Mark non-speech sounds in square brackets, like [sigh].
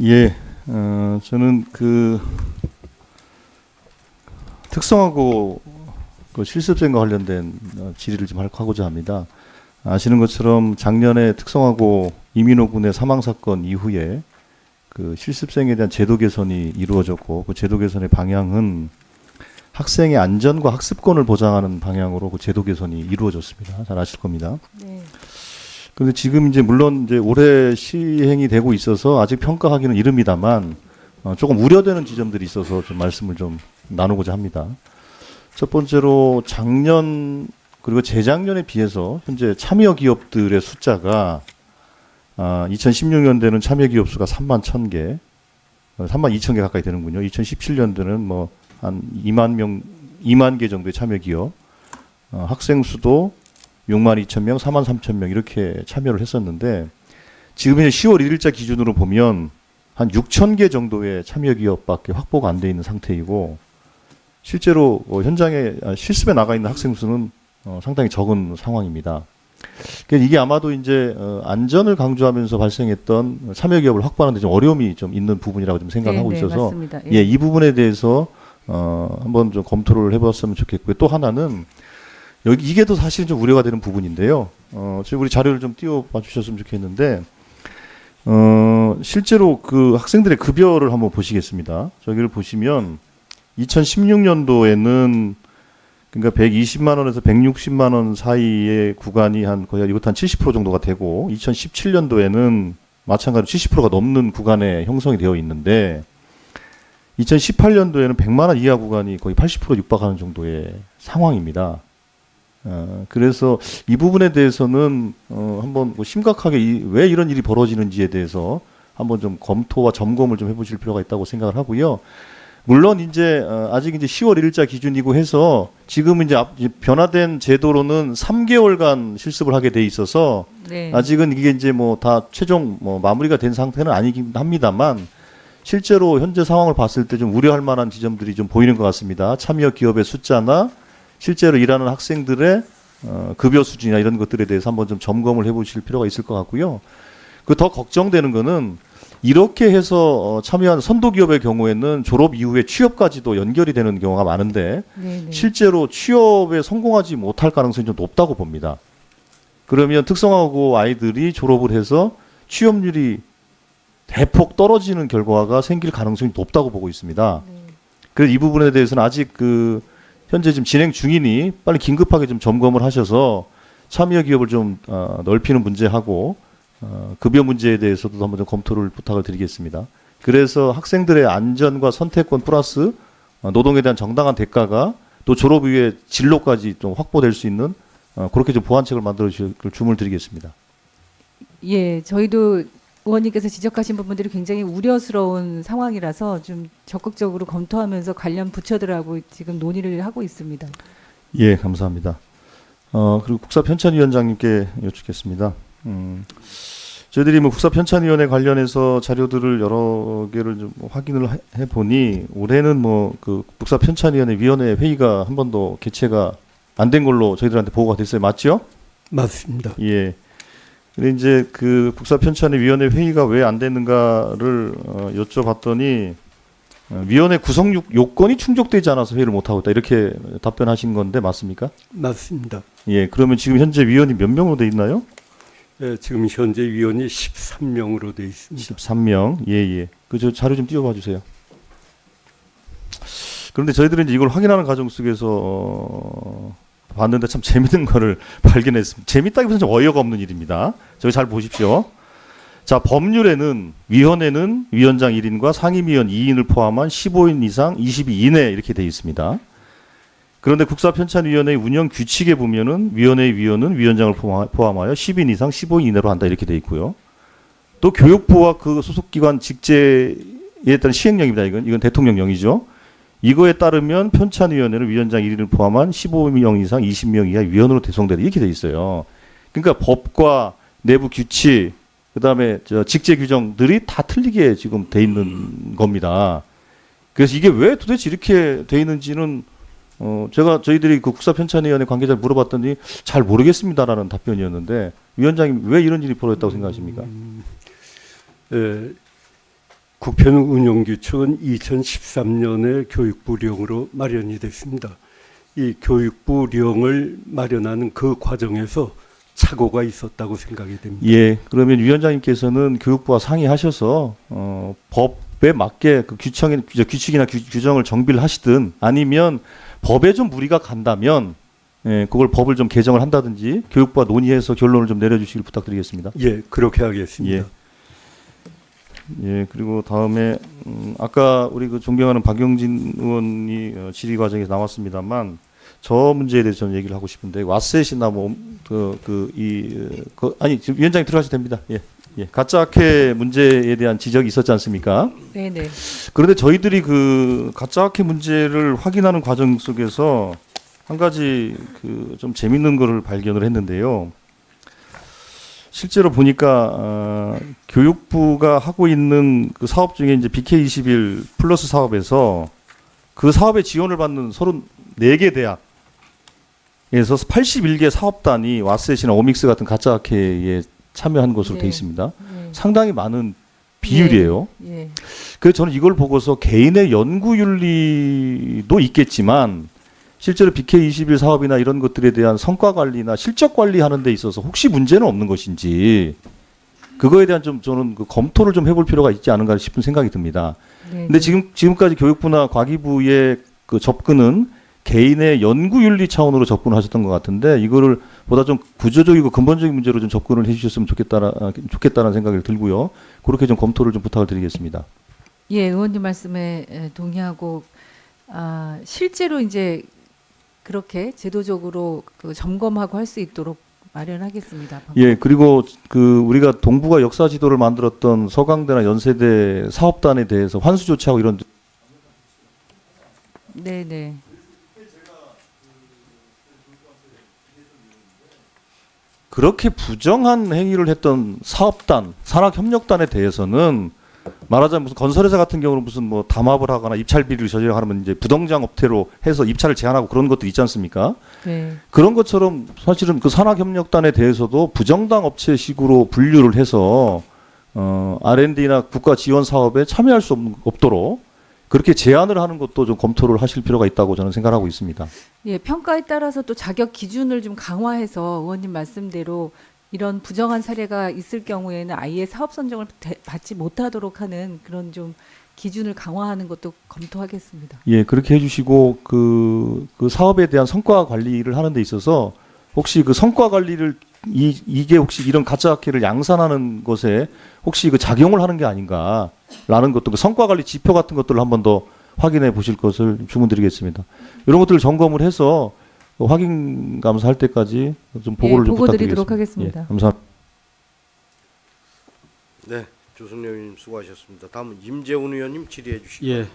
예, 어, 저는 그 특성하고 그 실습생과 관련된 어, 질의를 좀 할- 하고자 합니다. 아시는 것처럼 작년에 특성하고 이민호 군의 사망 사건 이후에 그 실습생에 대한 제도 개선이 이루어졌고 그 제도 개선의 방향은 학생의 안전과 학습권을 보장하는 방향으로 그 제도 개선이 이루어졌습니다. 잘 아실 겁니다. 네. 근데 지금 이제 물론 이제 올해 시행이 되고 있어서 아직 평가하기는 이릅니다만 어, 조금 우려되는 지점들이 있어서 좀 말씀을 좀 나누고자 합니다. 첫 번째로 작년 그리고 재작년에 비해서 현재 참여 기업들의 숫자가 아, 2016년대는 참여 기업 수가 3만 1,000개, 어, 3만 2천 개 가까이 되는군요. 2017년도는 뭐 한 2만 명, 2만 개 정도의 참여 기업, 어, 학생 수도 6만 2천 명, 4만 3천 명 이렇게 참여를 했었는데 지금 이제 10월 1일자 기준으로 보면 한 6천 개 정도의 참여 기업밖에 확보가 안 돼 있는 상태이고 실제로 어, 현장에 아, 실습에 나가 있는 학생 수는 어, 상당히 적은 상황입니다. 그러니까 이게 아마도 이제 어, 안전을 강조하면서 발생했던 참여 기업을 확보하는 데 좀 어려움이 좀 있는 부분이라고 좀 생각하고 네, 네, 있어서 맞습니다. 예, 이 부분에 대해서 어, 한번 좀 검토를 해봤으면 좋겠고요. 또 하나는 여기 이게 더 사실 좀 우려가 되는 부분인데요. 어, 지금 우리 자료를 좀 띄워 봐 주셨으면 좋겠는데, 어, 실제로 그 학생들의 급여를 한번 보시겠습니다. 저기를 보시면 2016년도에는 그러니까 120만 원에서 160만 원 사이의 구간이 한 거의 이것도 한70% 정도가 되고 2017년도에는 마찬가지로 70%가 넘는 구간에 형성이 되어 있는데 2018년도에는 100만 원 이하 구간이 거의 80% 육박하는 정도의 상황입니다. 어, 그래서 이 부분에 대해서는 어, 한번 뭐 심각하게 이, 왜 이런 일이 벌어지는지에 대해서 한번 좀 검토와 점검을 좀 해보실 필요가 있다고 생각을 하고요. 물론 이제 어, 아직 이제 10월 1일자 기준이고 해서 지금 이제 변화된 제도로는 3개월간 실습을 하게 돼 있어서 네. 아직은 이게 이제 뭐 다 최종 뭐 마무리가 된 상태는 아니긴 합니다만 실제로 현재 상황을 봤을 때 좀 우려할 만한 지점들이 좀 보이는 것 같습니다. 참여 기업의 숫자나 실제로 일하는 학생들의 어, 급여 수준이나 이런 것들에 대해서 한번 좀 점검을 해보실 필요가 있을 것 같고요. 그 더 걱정되는 거는 이렇게 해서 어, 참여한 선도 기업의 경우에는 졸업 이후에 취업까지도 연결이 되는 경우가 많은데 네, 네. 실제로 취업에 성공하지 못할 가능성이 좀 높다고 봅니다. 그러면 특성화고 아이들이 졸업을 해서 취업률이 대폭 떨어지는 결과가 생길 가능성이 높다고 보고 있습니다. 네. 그래서 이 부분에 대해서는 아직 그 현재 지금 진행 중이니 빨리 긴급하게 좀 점검을 하셔서 참여 기업을 좀 어, 넓히는 문제하고 어, 급여 문제에 대해서도 한번 좀 검토를 부탁을 드리겠습니다. 그래서 학생들의 안전과 선택권 플러스 어, 노동에 대한 정당한 대가가 또 졸업 이후에 진로까지 좀 확보될 수 있는 어, 그렇게 좀 보완책을 만들어 주실 주문을 드리겠습니다. 예, 저희도 의원님께서 지적하신 부분들이 굉장히 우려스러운 상황이라서 좀 적극적으로 검토하면서 관련 부처들하고 지금 논의를 하고 있습니다. 예, 감사합니다. 어, 그리고 국사편찬위원장님께 여쭙겠습니다. 음, 저희들이 뭐 국사편찬위원회 관련해서 자료들을 여러 개를 좀 확인을 해- 해보니 올해는 뭐 그 국사편찬위원회 위원회 회의가 한 번도 개최가 안 된 걸로 저희들한테 보고가 됐어요. 맞죠? 맞습니다. 예. 근데 이제 그 국사편찬위 위원회 회의가 왜안 됐는가를 어, 여쭤봤더니 어, 위원회 구성 요- 요건이 충족되지 않아서 회의를 못 하고 있다 이렇게 답변하신 건데 맞습니까? 맞습니다. 예. 그러면 지금 현재 위원이 몇 명으로 돼 있나요? 예, 지금 현재 위원이 13명으로 되어 있습니다. 13명. 예, 예. 그 저 자료 좀 띄워 봐 주세요. 그런데 저희들은 이제 이걸 확인하는 과정 속에서 어, 봤는데 참 재밌는 거를 [laughs] 발견했습니다. 재밌다기보다는 좀 어이가 없는 일입니다. 저기 잘 보십시오. 자, 법률에는 위원회는 위원장 1인과 상임위원 2인을 포함한 15인 이상 22 이내 이렇게 돼 있습니다. 그런데 국사편찬위원회 운영 규칙에 보면은 위원회 위원은 위원장을 포함하- 포함하여 10인 이상 15인 이내로 한다 이렇게 돼 있고요. 또 교육부와 그 소속 기관 직제에 따른 시행령입니다. 이건 이건 대통령령이죠. 이거에 따르면 편찬위원회는 위원장 1인을 포함한 15명 이상 20명 이하 위원으로 대성되다 이렇게 돼 있어요. 그러니까 법과 내부 규칙 그다음에 저 직제 규정들이 다 틀리게 지금 돼 있는 겁니다. 그래서 이게 왜 도대체 이렇게 돼 있는지는 어 제가 저희들이 그 국사편찬위원회 관계자 물어봤더니 잘 모르겠습니다라는 답변이었는데 위원장님 왜 이런 일이 벌어졌다고 생각하십니까? 예, 운영규칙은 2013년에 교육부령으로 마련이 됐습니다. 이 교육부령을 마련하는 그 과정에서 착오가 있었다고 생각이 됩니다. 예, 그러면 위원장님께서는 교육부와 상의하셔서 어, 법에 맞게 그 규정이 규칙이나 규, 규정을 정비를 하시든 아니면 법에 좀 무리가 간다면 예, 그걸 법을 좀 개정을 한다든지 교육부와 논의해서 결론을 좀 내려주시길 부탁드리겠습니다. 예, 그렇게 하겠습니다. 예. 예, 그리고 다음에 음, 아까 우리 그 존경하는 박용진 의원이 어, 질의 과정에서 나왔습니다만 저 문제에 대해서 좀 얘기를 하고 싶은데 왓셋이나 뭐그그이 그, 아니 지금 위원장님 들어가셔도 됩니다. 예. 예. 가짜 학회 문제에 대한 지적이 있었지 않습니까? 네, 네. 그런데 저희들이 그 가짜 학회 문제를 확인하는 과정 속에서 한 가지 그 좀 재밌는 거를 발견을 했는데요. 실제로 보니까 어, 교육부가 하고 있는 그 사업 중에 이제 BK21 플러스 사업에서 그 사업에 지원을 받는 34개 대학에서 81개 사업단이 와셋이나 오믹스 같은 가짜 학회에 참여한 것으로 돼 네. 있습니다. 네. 상당히 많은 비율이에요. 예. 그래서 저는 이걸 보고서 개인의 연구 윤리도 있겠지만 실제로 BK21 사업이나 이런 것들에 대한 성과 관리나 실적 관리하는 데 있어서 혹시 문제는 없는 것인지 그거에 대한 좀 저는 그 검토를 좀 해볼 필요가 있지 않은가 싶은 생각이 듭니다. 네. 근데 지금 지금까지 교육부나 과기부의 그 접근은 개인의 연구 윤리 차원으로 접근을 하셨던 것 같은데 이거를 보다 좀 구조적이고 근본적인 문제로 좀 접근을 해주셨으면 좋겠다라 아, 좋겠다는 생각이 들고요. 그렇게 좀 검토를 좀 부탁을 드리겠습니다. 예, 의원님 말씀에 에, 동의하고 아, 실제로 이제 그렇게 제도적으로 그 점검하고 할 수 있도록 마련하겠습니다. 예, 그리고 그 우리가 동부가 역사 지도를 만들었던 서강대나 연세대 사업단에 대해서 환수 조치하고 이런 네, 네. 그렇게 부정한 행위를 했던 사업단, 산학협력단에 대해서는 말하자면 무슨 건설회사 같은 경우는 무슨 뭐 담합을 하거나 입찰비를 저지하면 이제 부동장 업태로 해서 입찰을 제한하고 그런 것도 있지 않습니까? 네. 그런 것처럼 사실은 그 산학협력단에 대해서도 부정당 업체식으로 분류를 해서 어, R&D나 국가 지원 사업에 참여할 수 없, 없도록 그렇게 제한을 하는 것도 좀 검토를 하실 필요가 있다고 저는 생각하고 있습니다. 예, 평가에 따라서 또 자격 기준을 좀 강화해서 의원님 말씀대로 이런 부정한 사례가 있을 경우에는 아예 사업 선정을 대- 받지 못하도록 하는 그런 좀 기준을 강화하는 것도 검토하겠습니다. 예, 그렇게 해주시고 그, 그 사업에 대한 성과 관리를 하는 데 있어서 혹시 그 성과 관리를 이, 이게 혹시 이런 가짜 학회를 양산하는 것에 혹시 그 작용을 하는 게 아닌가라는 것도 그 성과 관리 지표 같은 것들을 한번 더 확인해 보실 것을 주문드리겠습니다. 이런 것들을 점검을 해서 확인 감사할 때까지 좀 보고를 예, 좀 보고 부탁드리겠습니다. 드리도록 하겠습니다. 예, 감사합니다. 네, 조순래 의원님 수고하셨습니다. 다음은 임재훈 의원님 질의해 주시기 예,